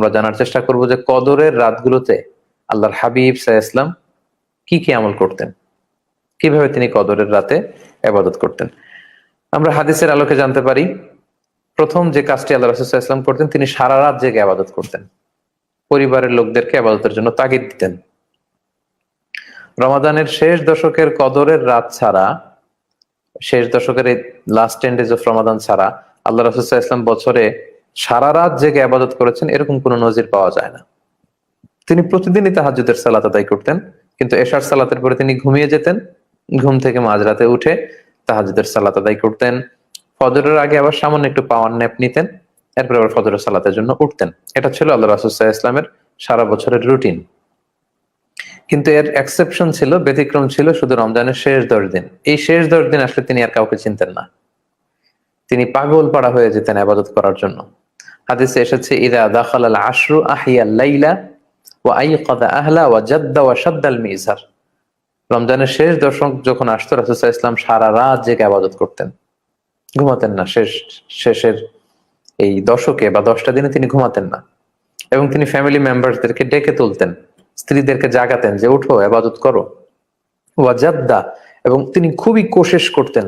আমরা জানার চেষ্টা করব যে কদরের রাতগুলোতে আল্লাহর হাবিব সাহ ইসলাম কি কি আমল করতেন? কীভাবে তিনি কদরের রাতে আবাদত করতেন? আমরা হাদিসের আলোকে জানতে পারি, প্রথম যে কাজটি আল্লাহ রসুল্লাহ ইসলাম করতেন, তিনি সারা রাত জেগে আবাদত করতেন। পরিবারের লোকদেরকে আবাদতের জন্য তাগিদ দিতেন। রমাদানের শেষ দশকের কদরের রাত ছাড়া, শেষ দশকের এই last ten days of Ramadan ছাড়া আল্লাহ রসুল্লাহ ইসলাম বছরে সারা রাত জেগে আবাদত করেছেন, এরকম কোনো নজির পাওয়া যায় না। তিনি প্রতিদিনই তাহাজুদের সালাত আদায় করতেন, কিন্তু এশার সালাতের পরে তিনি ঘুমিয়ে যেতেন, ঘুম থেকে মাঝরাতে উঠে তাহাজুদের সালাত আদায় করতেন, ফজরের আগে আবার সামান্য একটু পাওয়ার ন্যাপ নিতেন, এরপর আবার ফজরের সালাতের জন্য উঠতেন। এটা ছিল আল্লাহ রাসুসাহ ইসলামের সারা বছরের রুটিন। কিন্তু এর এক্সেপশন ছিল, ব্যতিক্রম ছিল শুধু রমজানের শেষ দশ দিন। এই শেষ দশ দিন আসলে তিনি আর কাউকে চিনতেন না। তিনি পাগল পাড়া হয়ে যেতেন আবাদত করার জন্য। হাদিসে এসেছে, ইদা দাখাল আল আশরু আহিয়া লাইলা ওয়া আইকাদা আহলা ওয়া জাদ্দা ওয়া শাদ্দাল মিজার। রমজানের শেষ দশক যখন আসতো রাসুসাহ ইসলাম সারা রাত জেগে আবাদত করতেন। ঘুমাতেন না, শেষ, শেষের এই দশকে বা দশটা দিনে তিনি ঘুমাতেন না। এবং তিনি ফ্যামিলি মেম্বারদেরকে ডেকে তুলতেন, স্ত্রীদেরকে জাগাতেন যে, উঠো, আবাদত করো। ওয়াজাদ্দা এবং তিনি খুবই কোশেষ করতেন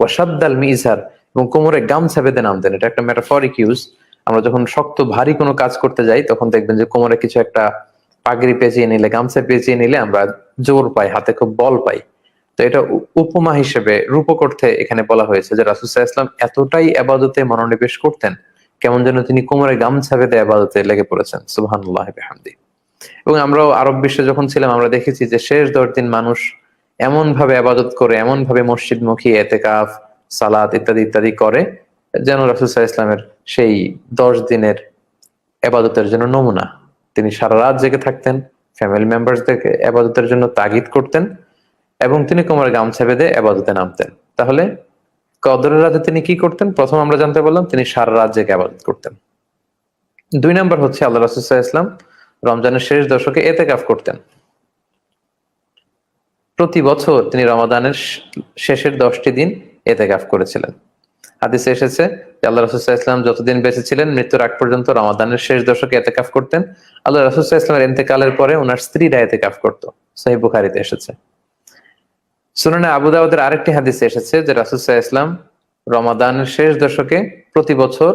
ওয়াসাদ্দাল মিজার, এবং কোমরে গামছা বেঁধে নামতেন। এটা একটা মেটাফরিক ইউজ আমরা যখন শক্ত, ভারী কোনো কাজ করতে যাই, তখন দেখবেন যে কোমরে কিছু একটা পাগড়ি পেঁচিয়ে নিলে, গামছা পেঁচিয়ে নিলে আমরা জোর পাই, হাতে খুব বল পাই। তো এটা উপমা হিসেবে রূপক অর্থে এখানে বলা হয়েছে যে রাসুসাহ ইসলাম এতটাই আবাদতে মনোনিবেশ করতেন, কেমন যেন তিনি কোমরে গামছা বেঁধে আবাদতে লেগে পড়েছেন। সুবহানুল্লাহ হামদি এবং আমরাও আরব বিশ্বে যখন ছিলাম, আমরা দেখেছি যে শেষ দশ দিন মানুষ এমন ভাবে আবাদত করে এমন ভাবে মসজিদ মুখী এতেকাফ, সালাত ইত্যাদি ইত্যাদি করে যেন রাসুসাহ ইসলামের সেই দশ দিনের আবাদতের জন্য নমুনা। তিনি সারা রাত জেগে থাকতেন ফ্যামিলি মেম্বারসদেরকে আবাদতের জন্য তাগিদ করতেন এবং তিনি কোমরে গামছা বেঁধে আবাদতে নামতেন। তাহলে কদরের রাতে তিনি কি করতেন? প্রথম আমরা জানতে পারলাম, তিনি সারা রাত জেগে আবাদত করতেন। দুই নম্বর হচ্ছে আল্লাহ রাসুসাহ ইসলাম রমজানের শেষ দশকে এতেকাফ করতেন। প্রতি বছর তিনি রমাদানের শেষের দশটি দিন এতেকাফ করেছিলেন। হাদিসে এসেছে যে আল্লাহ রসুল্লাহ ইসলাম যতদিন বেঁচে ছিলেন, মৃত্যুর আগ পর্যন্ত রমাদানের শেষ দশকে এতেকাফ করতেন। আল্লাহ রসুল্লাহ ইসলামের এতেকালের পরে ওনার স্ত্রীরা এতেকাফ করতো। সাহি বুখারিতে এসেছে। সুনানে আবু দাউদের আরেকটি হাদিসে এসেছে যে রাসুসাহ ইসলাম রমাদানের শেষ দশকে প্রতি বছর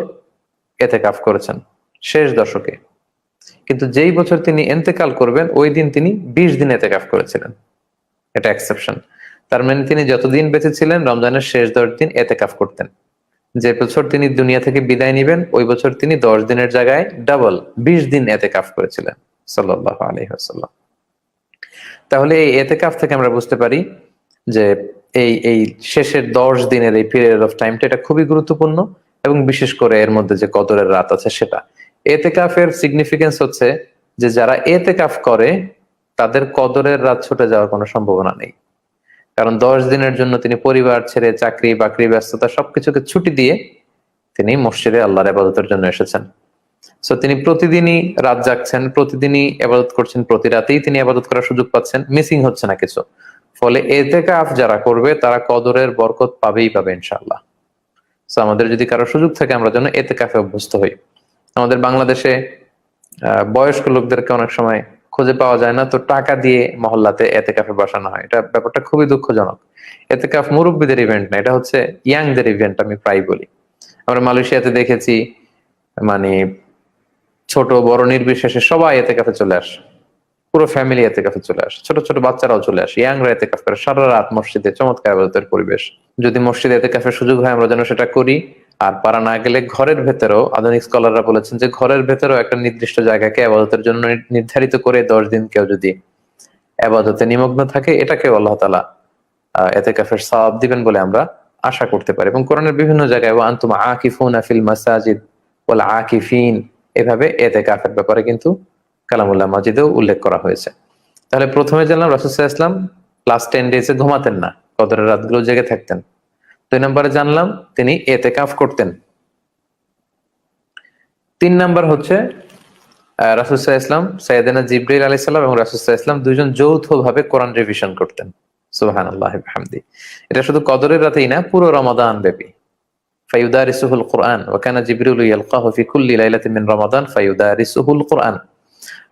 এতেকাফ করেছেন। শেষ দশকে। কিন্তু যেই বছর তিনি এন্তেকাল করবেন, ওই দিন তিনি বিশ দিন এতেকাফ করেছিলেন। এটা এক্সেপশন তার মানে তিনি যতদিন বেঁচে ছিলেন, রমজানের শেষ দশ দিন এতেকাফ করতেন। যে বছর তিনি দুনিয়া থেকে বিদায় নিবেন, ওই বছর তিনি দশ দিনের জায়গায় ডাবল বিশ দিন এতেকাফ করেছিলেন সাল্লাহ তাহলে এই এতেকাফ থেকে আমরা বুঝতে পারি যে এই এই শেষের দশ দিনের এই পিরিয়ড অফ টাইমটা এটা খুবই গুরুত্বপূর্ণ এবং বিশেষ করে এর মধ্যে যে কদরের রাত আছে সেটা। এতেকাফের সিগনিফিকেন্স হচ্ছে যে যারা এতেকাফ করে, তাদের কদরের রাত ছুটে যাওয়ার কোনো সম্ভাবনা নেই। কারণ দশ দিনের জন্য তিনি পরিবার ছেড়ে চাকরি, বাকরি, ব্যস্ততা সবকিছুকে ছুটি দিয়ে তিনি মসজিদে আল্লাহর আবাদতের জন্য এসেছেন। সো তিনি প্রতিদিনই রাত জাগছেন, প্রতিদিনই আবাদত করছেন, প্রতি রাতেই তিনি আবাদত করার সুযোগ পাচ্ছেন, মিসিং হচ্ছে না কিছু। ফলে এতে কাফ যারা করবে, তারা কদরের বরকত পাবেই পাবে ইনশাল্লাহ সো আমাদের যদি কারও সুযোগ থাকে, আমরা যেন এতে কাফে অভ্যস্ত হই। আমাদের বাংলাদেশে বয়স্ক লোকদেরকে অনেক সময় খুঁজে পাওয়া যায় না, তো টাকা দিয়ে মহল্লাতে এতে কাফে বসানো হয়। এটা ব্যাপারটা খুবই দুঃখজনক। এতে কাফ মুরব্বীদের ইভেন্ট না, এটা হচ্ছে ইয়াংদের ইভেন্ট আমি প্রায় বলি। আমরা মালয়েশিয়াতে দেখেছি মানে ছোট, বড়, নির্বিশেষে সবাই এতে কাফে চলে আসে। পুরো ফ্যামিলি এতে কাফে চলে আসে। ছোট ছোট বাচ্চারাও চলে আসে। ইয়াংরা এতে কাফ করে। সারা রাত মসজিদে চমৎকার পরিবেশ। যদি মসজিদে এতে কাফের সুযোগ হয়, আমরা যেন সেটা করি। আর পারা না গেলে ঘরের ভেতরেও আধুনিক স্কলাররা বলেছেন যে ঘরের ভেতরেও একটা নির্দিষ্ট জায়গাকে আবাদতের জন্য নির্ধারিত করে দশ দিন কেউ যদি আবাদতে নিমগ্ন থাকে, এটাকেও আল্লাহ তালা এতে কাফের সবাব দিবেন বলে আমরা আশা করতে পারি। এবং কোরআনের বিভিন্ন জায়গায় ও আন্তুমা আকিফুন আফিল মাসাজিদ ওলা আকিফিন, এভাবে এতে কাফের ব্যাপারে কিন্তু কালামুল্লাহ মাজিদেও উল্লেখ করা হয়েছে। তাহলে প্রথমে জানলাম রাসুসাহ ইসলাম লাস্ট টেন ডেজে ঘুমাতেন না, কদরের রাতগুলো জেগে থাকতেন। দুই নম্বরে জানলাম তিনি এতে কাফ করতেন। তিন নাম্বার হচ্ছে রাসুসাহ ইসলাম সৈয়দিনা জিব্রাইল আলি সাল্লাম এবং রাসুসাহ ইসলাম দুইজন যৌথ ভাবে কোরআন রিভিশন করতেন। সুবাহান আল্লাহ এটা শুধু কদরের রাতেই না, পুরো রমাদান ব্যাপী। কোরআন ওয়াকানা জিবরিল ইয়ালকাহু ফি কুল্লি লাইলাতিন মিন রমাদান, ফায়ুদারিসুহুল কোরআন।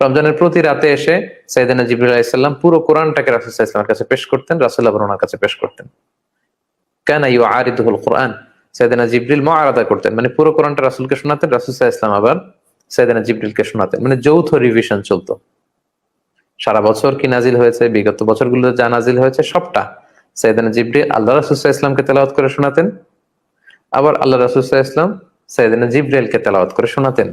রমজানের প্রতি রাতে এসে সাইদানা জিবরুল আলাইসাল্লাম পুরো কোরআনটাকে রাসুল ইসলামের কাছে পেশ করতেন রাসুল আবার ওনার কাছে পেশ করতেন। কেন ইউ আরিদুল কোরআন। সাইদানা জিবরিল করতেন। মানে পুরো কোরআনটা রাসুলকে শোনাতেন, রাসুল ইসলাম আবার সাইদানা জিবরিলকে শোনাতেন। মানে যৌথ রিভিশন চলতো। সারা বছর কি নাজিল হয়েছে, বিগত বছরগুলোতে যা নাজিল হয়েছে, সবটা সাইদানা আল্লাহ ইসলামকে তেলাওয়াত করে শোনাতেন। আবার আল্লাহ রাসুল ইসলাম সাইদানা তেলাওয়াত করে শোনাতেন।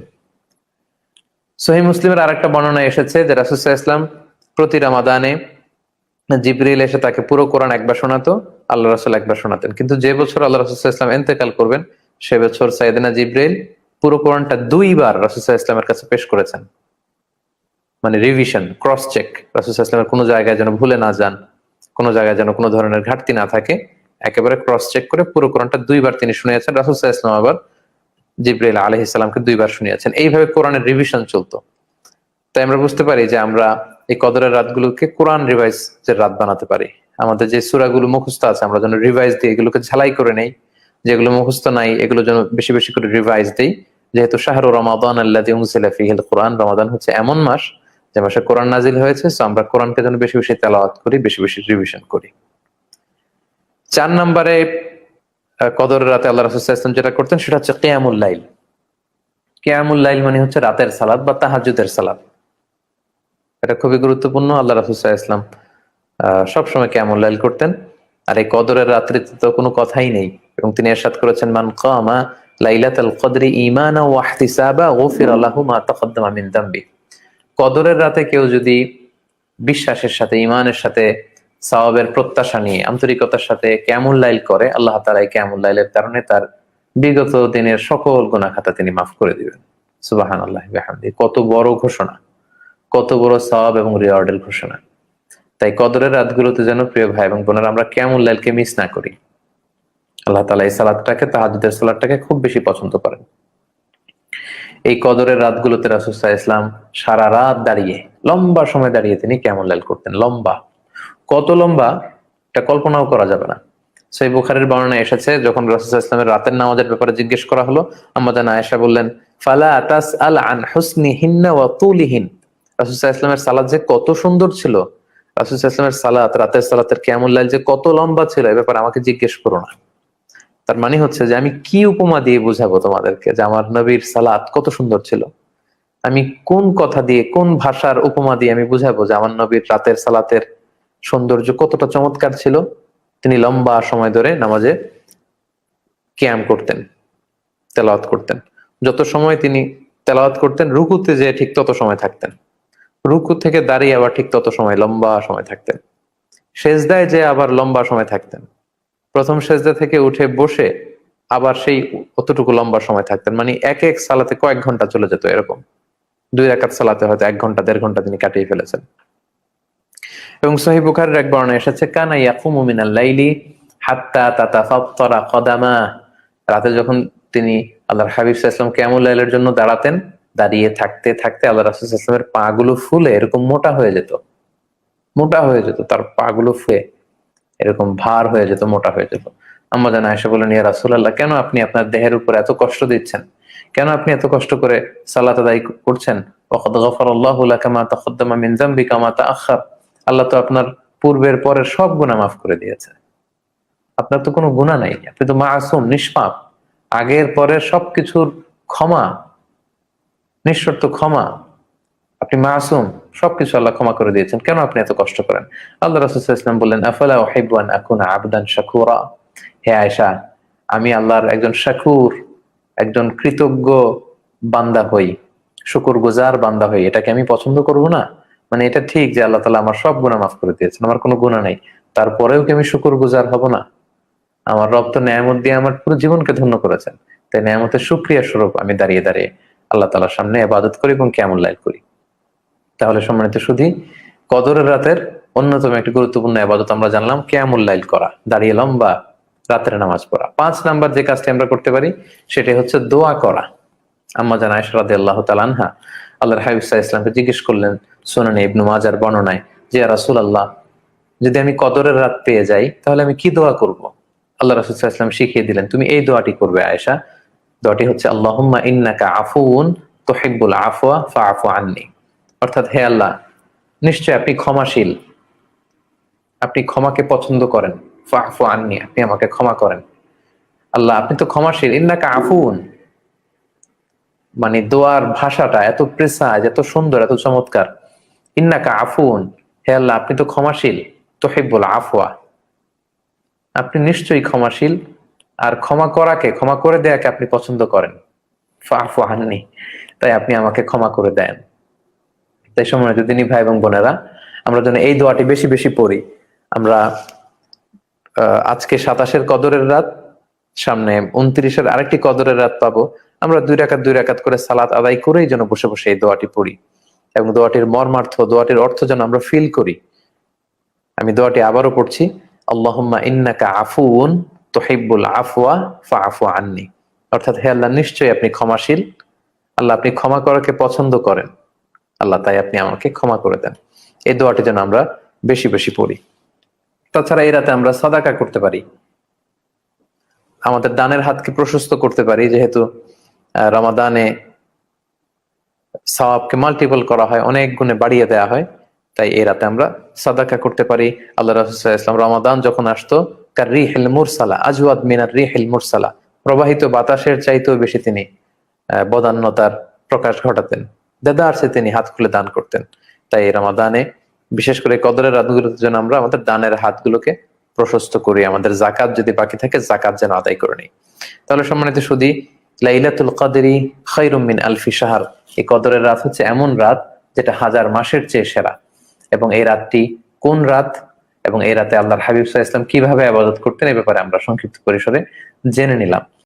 সহি মুসলিমের আরেকটা বর্ণনা এসেছে যে রাসুসাহ ইসলাম প্রতি রামাদানে জিবরিল এসে তাকে পুরো কোরআন একবার শোনাতো। আল্লাহ রাসুল একবার শোনাতেন। কিন্তু যে বছর আল্লাহ রাসুসাহ ইসলাম এন্তেকাল করবেন, সে বছর সাইদিনা জিব্রাইল পুরো কোরআনটা দুইবার রাসুসাহ ইসলামের কাছে পেশ করেছেন। মানে রিভিশন ক্রস চেক রাসুসাহ ইসলামের কোনো জায়গায় যেন ভুলে না যান, কোনো জায়গায় যেন কোনো ধরনের ঘাটতি না থাকে, একেবারে ক্রস চেক করে পুরো কোরআনটা দুইবার তিনি শুনিয়েছেন। রাসুসাহ ইসলাম আবার জিব্রাইল আলহ ইসলামকে দুইবার শুনিয়েছেন। এইভাবে কোরআনের রিভিশন চলতো। তাই আমরা বুঝতে পারি যে আমরা এই কদরের রাতগুলোকে কোরআন রিভাইজ এর রাত বানাতে পারি। আমাদের যে সুরাগুলো মুখস্থ আছে, আমরা যেন রিভাইজ দিই, এগুলোকে ঝালাই করে নেই। যেগুলো মুখস্থ নাই, এগুলো যেন বেশি বেশি করে রিভাইজ দিই। যেহেতু শাহরু রমাদান আল্লাহ ফিহিল কোরআন রমাদান হচ্ছে এমন মাস যে মাসে কোরআন নাজিল হয়েছে তো আমরা কোরআনকে যেন বেশি বেশি তেলাওয়াত করি, বেশি বেশি রিভিশন করি। চার নম্বরে কদরের রাতে আল্লাহ রাসুল যেটা করতেন, সেটা হচ্ছে কেয়ামুল লাইল। কেয়ামুল লাইল মানে হচ্ছে রাতের সালাদ বা তাহাজুদের সালাদ এটা খুবই গুরুত্বপূর্ণ, আল্লাহ রাসুসাহ ইসলাম সবসময় কেয়ামুল লাইল করতেন। আর এই কদরের রাত্রিতে তো কোনো কথাই নেই। এবং তিনি এরশাদ করেছেন, মান কামা লাইলাতাল কদরি ইমানা গফির মা কদরের রাতে কেউ যদি বিশ্বাসের সাথে ইমানের সাথে, সওয়াবের প্রত্যাশা নিয়ে, আন্তরিকতার সাথে ক্যামুল লাইল করে, আল্লাহ তালা এই ক্যামুল লাইলের কারণে তার বিগত দিনের সকল গুণা খাতা তিনি মাফ করে দিবেন। সুবাহান আল্লাহ কত বড় ঘোষণা, কত বড় সওয়াব এবং রিওয়ার্ডের ঘোষণা। তাই কদরের রাতগুলোতে যেন প্রিয় ভাই এবং বোনেরা আমরা ক্যামুল লাইলকে মিস না করি। আল্লাহ তালা এই সালাদটাকে তাহাজুদের সালাদটাকে খুব বেশি পছন্দ করেন। এই কদরের রাতগুলোতে রাসুসাহ ইসলাম সারা রাত দাঁড়িয়ে, লম্বা সময় দাঁড়িয়ে তিনি কেমন লাইল করতেন, লম্বা। কত লম্বা? এটা কল্পনাও করা যাবে না। সেই বুখারের বর্ণনা এসেছে, যখন রাসুল ইসলামের রাতের নামাজের ব্যাপারে জিজ্ঞেস করা হলো আমাদের আয়েশা বললেন, ফালা আতাস আল আন হুসনি হিন্না ওয়া তুলিহিন। রাসুল ইসলামের সালাদ যে কত সুন্দর ছিল রাসুল ইসলামের সালাত, রাতের সালাতের লাইল যে কত লম্বা ছিল, এ ব্যাপারে আমাকে জিজ্ঞেস করো না। তার মানে হচ্ছে যে আমি কি উপমা দিয়ে বুঝাবো তোমাদেরকে যে আমার নবীর সালাত কত সুন্দর ছিল? আমি কোন কথা দিয়ে, কোন ভাষার উপমা দিয়ে আমি বুঝাবো যে আমার নবীর রাতের সালাতের সৌন্দর্য কতটা চমৎকার ছিল? তিনি লম্বা সময় ধরে নামাজে ক্যাম করতেন, তেলাওয়াত করতেন। যত সময় তিনি তেলাওয়াত করতেন, রুকুতে যে ঠিক তত সময় থাকতেন। রুকু থেকে দাঁড়িয়ে আবার ঠিক তত সময়, লম্বা সময় থাকতেন। সেজদায় যে আবার লম্বা সময় থাকতেন। প্রথম সেজদা থেকে উঠে বসে আবার সেই অতটুকু লম্বা সময় থাকতেন। মানে এক এক সালাতে কয়েক ঘণ্টা চলে যেত এরকম। দুই রাকাত সালাতে হয়তো এক ঘণ্টা, দেড় ঘণ্টা তিনি কাটিয়ে ফেলেছেন। এবং সহি বুখারের এক বর্ণনা এসেছে, কানা ইয়াকুমু মিনাল লাইলি হাত্তা তাতাফাত্তারা কদামা। রাতে যখন তিনি আল্লাহর হাবিব ইসলাম কেমন লাইলের জন্য দাঁড়াতেন দাঁড়িয়ে থাকতে থাকতে আল্লাহ রাসুল ইসলামের পা গুলো ফুলে এরকম মোটা হয়ে যেত। মোটা হয়ে যেত, তার পা গুলো ফুয়ে এরকম ভার হয়ে যেত, মোটা হয়ে যেত। আম্মা জানা এসে বলেন ইয়া রাসুল্লাহ কেন আপনি আপনার দেহের উপর এত কষ্ট দিচ্ছেন? কেন আপনি এত কষ্ট করে সালাত আদায় করছেন? ওয়াকাদ গাফারাল্লাহু লাকা মা তাকদ্দামা মিন যামবিকা মা তাআখার আল্লাহ তো আপনার পূর্বের পরের সব গুণা মাফ করে দিয়েছে। আপনার তো কোনো গুণা নাই। আপনি তো মাসুম, নিষ্পাপ। আগের পরের সবকিছুর ক্ষমা নিঃশর্ত ক্ষমা, আপনি মাসুম, সবকিছু আল্লাহ ক্ষমা করে দিয়েছেন। কেন আপনি এত কষ্ট করেন? আল্লাহ রাসুল ইসলাম বললেন, আফালা আবদান শাকুরা? হে আয়সা আমি আল্লাহর একজন শাকুর, একজন কৃতজ্ঞ বান্দা হই শুকুর গুজার বান্দা হই। এটাকে আমি পছন্দ করব না? মানে এটা ঠিক যে আল্লাহ তালা আমার সব গুণা মাফ করে দিয়েছেন, আমার কোনো গুণা নেই। তারপরেও কি আমি শুকুর গুজার হব না? আমার রব তো ন্যায়ামত দিয়ে আমার পুরো জীবনকে ধন্য করেছেন। তাই ন্যায়ামতের সুক্রিয়া স্বরূপ আমি দাঁড়িয়ে দাঁড়িয়ে আল্লাহ তালার সামনে আবাদত করি এবং কেমন লাইল করি। তাহলে সম্মানিত শুধু কদরের রাতের অন্যতম একটি গুরুত্বপূর্ণ আবাদত আমরা জানলাম কেমন লাইল করা, দাঁড়িয়ে লম্বা রাতের নামাজ পড়া। পাঁচ নাম্বার যে কাজটি আমরা করতে পারি, সেটি হচ্ছে দোয়া করা। আম্মা জানা ইসরাদ আল্লাহ তালানহা আল্লাহর হাবিবসা ইসলামকে জিজ্ঞেস করলেন সোনানি ইবনু মাজার বর্ণনায় যে রাসুল আল্লাহ যদি আমি কদরের রাত পেয়ে যাই, তাহলে আমি কি দোয়া করব। আল্লাহ রাসূল ওয়াসাল্লাম শিখিয়ে দিলেন, তুমি এই দোয়াটি করবে আয়েশা দোয়াটি হচ্ছে আল্লাহুম্মা ইন্নাকা আফুউন তুহিব্বুল আফওয়া ফাআফু আননি। অর্থাৎ হে আল্লাহ, নিশ্চয় আপনি ক্ষমাশীল। আপনি ক্ষমাকে পছন্দ করেন ফাফু আননি, আপনি আমাকে ক্ষমা করেন। আল্লাহ, আপনি তো ক্ষমাশীল, ইন্নাকা আফুন মানে দোয়ার ভাষাটা এত প্রেসাজ এত সুন্দর, এত চমৎকার। ইন্নাকা আফুন হে আল্লাহ, আপনি তো ক্ষমাশীল তোহিবুল আফওয়া। আপনি নিশ্চয়ই ক্ষমাশীল। আর ক্ষমা করাকে, ক্ষমা করে দেয়াকে আপনি পছন্দ করেন। ফাফু আননি, তাই আপনি আমাকে ক্ষমা করে দেন। তাই সময় যদি ভাই এবং বোনেরা, আমরা যেন এই দোয়াটি বেশি বেশি পড়ি। আমরা আজকে সাতাশের কদরের রাত, সামনে উনত্রিশের আরেকটি কদরের রাত পাবো। আমরা দুই রাকাত দুই রাকাত করে সালাত আদায় করেই যেন বসে বসে এই দোয়াটি পড়ি। এবং দোয়াটির মর্মার্থ, দোয়াটির অর্থ যেন আমরা ফিল করি। আমি দোয়াটি আবারও পড়ছি, আল্লাহুম্মা ইন্নাকা আফুউন তুহিব্বুল আফওয়া ফাআফু আননি। অর্থাৎ হে আল্লাহ, নিশ্চয়ই আপনি ক্ষমাশীল। আল্লাহ, আপনি ক্ষমা করাকে পছন্দ করেন। আল্লাহ, তাই আপনি আমাকে ক্ষমা করে দেন। এই দোয়াটি যেন আমরা বেশি বেশি পড়ি। তাছাড়া এই রাতে আমরা সাদাকা করতে পারি। আমাদের দানের হাতকে প্রশস্ত করতে পারি, যেহেতু রমাদানে সওয়াবকে মাল্টিপল করা হয়, অনেক গুণে বাড়িয়ে দেওয়া হয়। তাই এই রাতে আমরা সাদাকা করতে পারি। আল্লাহ রাসূল ইসলাম রমাদান যখন আসতো কার মুরসালা, আজওয়াদ মিনার রিহিল মুরসালা। প্রবাহিত বাতাসের চাইতেও বেশি তিনি বদান্যতার প্রকাশ ঘটাতেন। দেদারসে তিনি হাত খুলে দান করতেন। তাই রমাদানে, বিশেষ করে কদরের রাতগুলোর জন্য আমরা আমাদের দানের হাতগুলোকে প্রশস্ত করি, আমাদের জাকাত যদি বাকি থাকে জাকাত যেন আদায় করে নিই। তাহলে সম্মানিত সুদী লাইলাতুল কাদেরি খাইরুম মিন আলফি শাহর। এই কদরের রাত হচ্ছে এমন রাত যেটা হাজার মাসের চেয়ে সেরা। এবং এই রাতটি কোন রাত? এবং এই রাতে আল্লাহর হাবিব সাহা ইসলাম কীভাবে আবাদত করতেন এ ব্যাপারে আমরা সংক্ষিপ্ত পরিসরে জেনে নিলাম।